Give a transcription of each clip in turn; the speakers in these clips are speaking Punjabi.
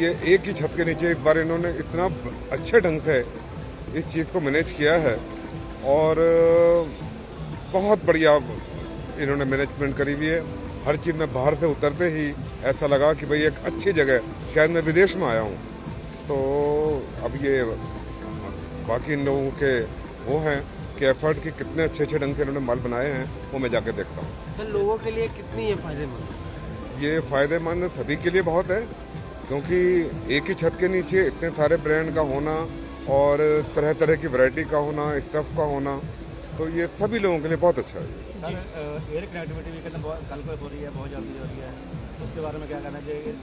ये एक ही छत के नीचे इस बार इन्होंने इतना अच्छे ढंग से इस चीज़ को मैनेज किया है और बहुत बढ़िया इन्होंने मैनेजमेंट करी हुई है। हर चीज़ में बाहर से उतरते ही ऐसा लगा कि भाई एक अच्छी जगह शायद मैं विदेश में आया हूँ। तो अब ये बाकी इन लोगों के वो हैं कि एफर्ट कि कितने अच्छे अच्छे ढंग से इन्होंने माल बनाए हैं वो मैं जाके देखता हूँ। सर लोगों के लिए कितनी ये फ़ायदेमंद ये फ़ायदेमंद सभी के लिए बहुत है। क्योंकि एक ही छत के नीचे इतने सारे ब्रांड का होना और तरह तरह की वैरायटी का होना स्टफ़ का होना तो ये सभी लोगों के लिए बहुत अच्छा है। सर एयर कनेक्टिविटी भी कल को हो रही है बहुत जल्दी हो रही है। उसके बारे में क्या कहना चाहिए?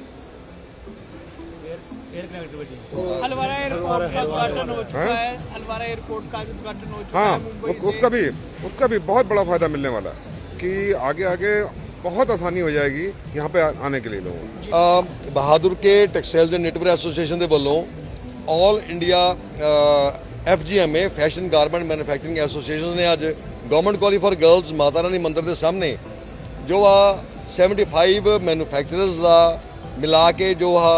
Air air connectivity Halwara airport का उद्घाटन हो चुका है? हलवारा एयरपोर्ट का उद्घाटन हो चुका हाँ है मुंबई उसका भी उसका भी बहुत बड़ा फ़ायदा मिलने वाला है कि आगे आगे बहुत आसानी हो जाएगी यहाँ पे आ- आने के लिए लोगों को ਅ, Bahadur K textiles and knitwear association ਦੇ ਵੱਲੋਂ 올 India FGMA fashion garment manufacturing association ਨੇ ਅੱਜ government college for girls Mata Rani ਮੰਦਿਰ ਦੇ ਸਾਹਮਣੇ ਜੋ ਆ 75 ਮੈਨੂਫੈਕਚਰਰਸ ਦਾ ਮਿਲਾ ਕੇ ਜੋ ਆ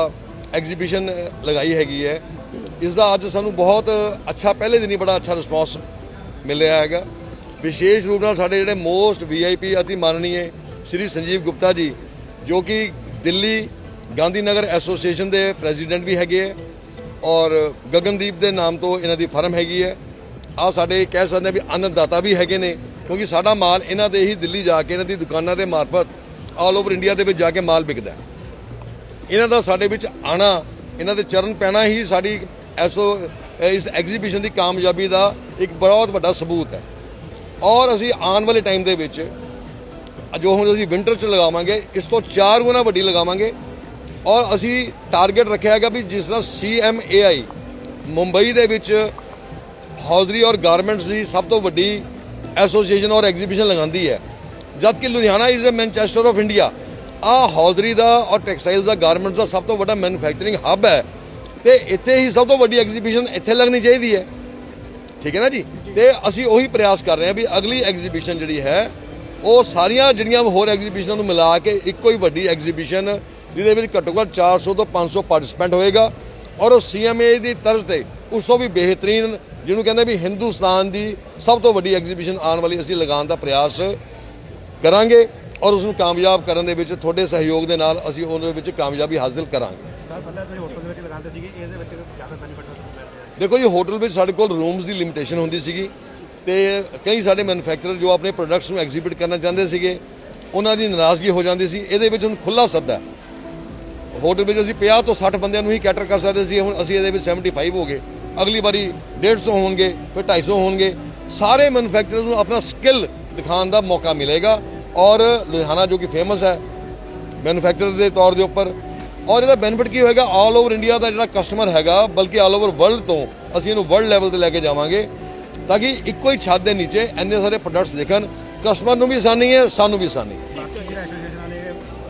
ਐਗਜ਼ੀਬਿਸ਼ਨ ਲਗਾਈ ਹੈਗੀ ਹੈ ਇਸ ਦਾ ਅੱਜ ਸਾਨੂੰ ਬਹੁਤ ਅੱਛਾ ਪਹਿਲੇ ਦਿਨ ਹੀ ਬੜਾ ਅੱਛਾ ਰਿਸਪੌਂਸ ਮਿਲਿਆ ਹੈਗਾ ਵਿਸ਼ੇਸ਼ ਰੂਪ ਨਾਲ ਸਾਡੇ ਜਿਹੜੇ ਮੋਸਟ ਵੀਆਈਪੀ ਅਤੀ ਮਾਨਨੀਏ ਸ਼੍ਰੀ ਸੰਜੀਵ ਗੁਪਤਾ ਜੀ, ਜੋ ਕਿ ਦਿੱਲੀ ਗਾਂਧੀ ਨਗਰ ਐਸੋਸੀਏਸ਼ਨ ਦੇ ਪ੍ਰੈਜ਼ੀਡੈਂਟ ਵੀ ਹੈਗੇ ਹੈ ਔਰ ਗਗਨਦੀਪ ਦੇ ਨਾਮ ਤੋਂ ਇਹਨਾਂ ਦੀ ਫਰਮ ਹੈਗੀ ਹੈ। ਆ ਸਾਡੇ ਕਹਿ ਸਕਦੇ ਹਾਂ ਵੀ ਅੰਨਦਾਤਾ ਵੀ ਹੈਗੇ ਨੇ, ਕਿਉਂਕਿ ਸਾਡਾ ਮਾਲ ਇਹਨਾਂ ਦੇ ਹੀ ਦਿੱਲੀ ਜਾ ਕੇ, ਇਹਨਾਂ ਦੀ ਦੁਕਾਨਾਂ ਦੇ ਮਾਰਫਤ ਆਲ ਓਵਰ ਇੰਡੀਆ ਦੇ ਵਿੱਚ ਜਾ ਕੇ ਮਾਲ ਵਿਕਦਾ ਇਹਨਾਂ ਦਾ ਸਾਡੇ ਵਿੱਚ ਆਣਾ, ਇਹਨਾਂ ਦੇ ਚਰਨ ਪੈਣਾ ਹੀ ਸਾਡੀ ਐਸੋ ਇਸ ਐਗਜ਼ੀਬਿਸ਼ਨ ਦੀ ਕਾਮਯਾਬੀ ਦਾ ਇੱਕ ਬਹੁਤ ਵੱਡਾ ਸਬੂਤ ਹੈ। ਔਰ ਅਸੀਂ ਆਉਣ ਵਾਲੇ ਟਾਈਮ ਦੇ ਵਿੱਚ ਜੋ ਹੁਣ ਅਸੀਂ ਵਿੰਟਰ 'ਚ ਲਗਾਵਾਂਗੇ ਇਸ ਤੋਂ ਚਾਰ ਗੁਣਾ ਵੱਡੀ ਲਗਾਵਾਂਗੇ। ਔਰ ਅਸੀਂ ਟਾਰਗੇਟ ਰੱਖਿਆ ਹੈਗਾ ਵੀ ਜਿਸ ਤਰ੍ਹਾਂ CMAI ਮੁੰਬਈ ਦੇ ਵਿੱਚ ਹੌਜ਼ਰੀ ਔਰ ਗਾਰਮੈਂਟਸ ਦੀ ਸਭ ਤੋਂ ਵੱਡੀ ਐਸੋਸੀਏਸ਼ਨ ਔਰ ਐਗਜ਼ੀਬਿਸ਼ਨ ਲਗਾਉਂਦੀ ਹੈ। ਜਦ ਕਿ Ludhiana is a Manchester of India ਆ ਹੌਜ਼ਰੀ ਦਾ ਔਰ ਟੈਕਸਟਾਈਲਸ ਦਾ ਗਾਰਮੈਂਟਸ ਦਾ ਸਭ ਤੋਂ ਵੱਡਾ ਮੈਨੂਫੈਕਚਰਿੰਗ ਹੱਬ ਹੈ। ਤੇ ਇੱਥੇ ਹੀ ਸਭ ਤੋਂ ਵੱਡੀ ਐਗਜ਼ੀਬਿਸ਼ਨ ਇੱਥੇ ਲੱਗਣੀ ਚਾਹੀਦੀ ਹੈ। ਠੀਕ ਹੈ ਨਾ ਜੀ? ਤੇ ਅਸੀਂ ਉਹੀ ਪ੍ਰਯਾਸ ਕਰ ਰਹੇ ਹਾਂ ਵੀ ਅਗਲੀ ਐਗਜ਼ੀਬਿਸ਼ਨ ਜਿਹੜੀ ਹੈ ਉਹ ਸਾਰੀਆਂ ਜਿਹੜੀਆਂ ਹੋਰ ਐਗਜ਼ੀਬਿਸ਼ਨਾਂ ਨੂੰ ਮਿਲਾ ਕੇ ਇੱਕੋ ਹੀ ਵੱਡੀ ਐਗਜ਼ੀਬਿਸ਼ਨ ਜਿਹਦੇ ਵਿੱਚ ਘੱਟੋ ਘੱਟ 400 ਤੋਂ 500 ਪਾਰਟਿਸਪੈਂਟ ਹੋਏਗਾ। ਔਰ ਉਹ ਸੀਐਮਏ ਦੀ ਤਰਜ਼ ਤੇ ਉਸ ਤੋਂ ਵੀ ਬਿਹਤਰੀਨ ਜਿਹਨੂੰ ਕਹਿੰਦੇ ਵੀ ਹਿੰਦੁਸਤਾਨ ਦੀ ਸਭ ਤੋਂ ਵੱਡੀ ਐਗਜ਼ੀਬਿਸ਼ਨ ਆਉਣ ਵਾਲੀ ਅਸੀਂ ਲਗਾਉਣ ਦਾ ਪ੍ਰਯਾਸ ਕਰਾਂਗੇ ਔਰ ਉਸ ਨੂੰ ਕਾਮਯਾਬ ਕਰਨ ਦੇ ਵਿੱਚ ਤੁਹਾਡੇ ਸਹਿਯੋਗ ਦੇ ਨਾਲ ਅਸੀਂ ਉਹਦੇ ਵਿੱਚ ਕਾਮਯਾਬੀ ਹਾਸਲ ਕਰਾਂਗੇ। ਸਰ ਪਹਿਲਾਂ ਤੁਸੀਂ ਹੋਟਲ ਦੇ ਵਿੱਚ ਲਗਾਉਂਦੇ ਸੀਗੇ ਇਹਦੇ ਵਿੱਚ ਜ਼ਿਆਦਾ ਬੈਨੀਫਿਟ ਮਿਲਦਾ ਹੈ ਦੇਖੋ ਜੀ ਹੋਟਲ ਵਿੱਚ ਸਾਡੇ ਕੋਲ ਰੂਮਸ ਦੀ ਲਿਮਿਟੇਸ਼ਨ ਹੁੰਦੀ ਸੀਗੀ। ਤੇ ਕਈ ਸਾਡੇ ਮੈਨੂਫੈਕਚਰਰ ਜੋ ਆਪਣੇ ਪ੍ਰੋਡਕਟਸ ਨੂੰ ਐਗਜ਼ੀਬਿਟ ਕਰਨਾ ਚਾਹੁੰਦੇ ਸੀਗੇ, ਉਹਨਾਂ ਦੀ ਨਾਰਾਜ਼ਗੀ ਹੋ ਜਾਂਦੀ ਸੀ। ਇਹਦੇ ਵਿੱਚ ਹੁਣ ਖੁੱਲਾ ਸੱਦਾ ਹੋਟਲ ਵਿੱਚ ਅਸੀਂ 50 ਤੋਂ 60 ਬੰਦਿਆਂ ਨੂੰ ਹੀ ਕੈਟਰ ਕਰ ਸਕਦੇ ਸੀ। ਹੁਣ ਅਸੀਂ ਇਹਦੇ ਵਿੱਚ 75 ਹੋ ਗਏ। ਅਗਲੀ ਵਾਰੀ 150 ਹੋਣਗੇ, ਫਿਰ 250 ਹੋਣਗੇ। ਸਾਰੇ ਮੈਨੂਫੈਕਚਰਰਸ ਨੂੰ ਆਪਣਾ ਸਕਿੱਲ ਦਿਖਾਉਣ ਦਾ ਮੌਕਾ ਮਿਲੇਗਾ। ਔਰ ਲੁਧਿਆਣਾ ਜੋ ਕਿ ਫੇਮਸ ਹੈ ਮੈਨੂਫੈਕਚਰਰ ਦੇ ਤੌਰ ਦੇ ਉੱਪਰ। ਔਰ ਇਹਦਾ ਬੈਨੀਫਿਟ ਕੀ ਹੋਏਗਾ? ਆਲ ਓਵਰ ਇੰਡੀਆ ਦਾ ਜਿਹੜਾ ਕਸਟਮਰ ਹੈਗਾ, ਬਲਕਿ ਆਲ ਓਵਰ ਵਰਲਡ ਤੋਂ ਅਸੀਂ ਇਹਨੂੰ ਵਰਲਡ ਲੈਵਲ ਤੇ ਲੈ ਕੇ ਜਾਵਾਂਗੇ। ਤਾਂ ਕਿ ਇੱਕੋ ਹੀ ਛੱਤ ਦੇ ਨੀਚੇ ਇੰਨੇ ਸਾਰੇ ਪ੍ਰੋਡਕਟਸ ਦੇਖਣ। ਕਸਟਮਰ ਨੂੰ ਵੀ ਆਸਾਨੀ ਹੈ ਸਾਨੂੰ ਵੀ ਆਸਾਨੀ ਹੈ। ਬਾਕੀ ਜਿਹੜਾ ਐਸੋਸੀਏਸ਼ਨਾਂ ਨੇ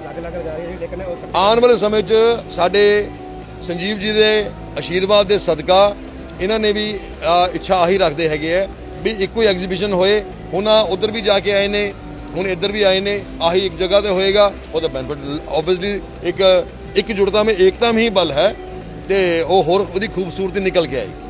ਲੱਗ ਲੱਗ ਜਾ ਰਹੀ ਹੈ ਲੇਕਿਨ ਉਹ ਆਉਣ ਵਾਲੇ ਸਮੇਂ 'ਚ ਸਾਡੇ ਸੰਜੀਵ ਜੀ ਦੇ ਆਸ਼ੀਰਵਾਦ ਦੇ ਸਦਕਾ ਇਹਨਾਂ ਨੇ ਵੀ ਇੱਛਾ ਆਹੀ ਰੱਖਦੇ ਹੈਗੇ ਆ ਵੀ ਇੱਕੋ ਹੀ ਐਗਜ਼ੀਬਿਸ਼ਨ ਹੋਏ। ਹੁਣ ਉਧਰ ਵੀ ਜਾ ਕੇ ਆਏ ਨੇ ਹੁਣ ਇੱਧਰ ਵੀ ਆਏ ਨੇ ਆਹੀ ਇੱਕ ਜਗ੍ਹਾ ਤੇ ਹੋਏਗਾ। ਉਹਦਾ ਬੈਨੀਫਿਟ ਆਬਵੀਅਸਲੀ ਇੱਕ ਇੱਕ ਜੁੜਤਾ ਮੇਂ ਏਕਤਾ ਮੇਂ ਹੀ ਬਲ ਹੈ ਤੇ ਉਹ ਹੋਰ ਉਹਦੀ ਖੂਬਸੂਰਤੀ ਨਿਕਲ ਕੇ ਆਏਗੀ।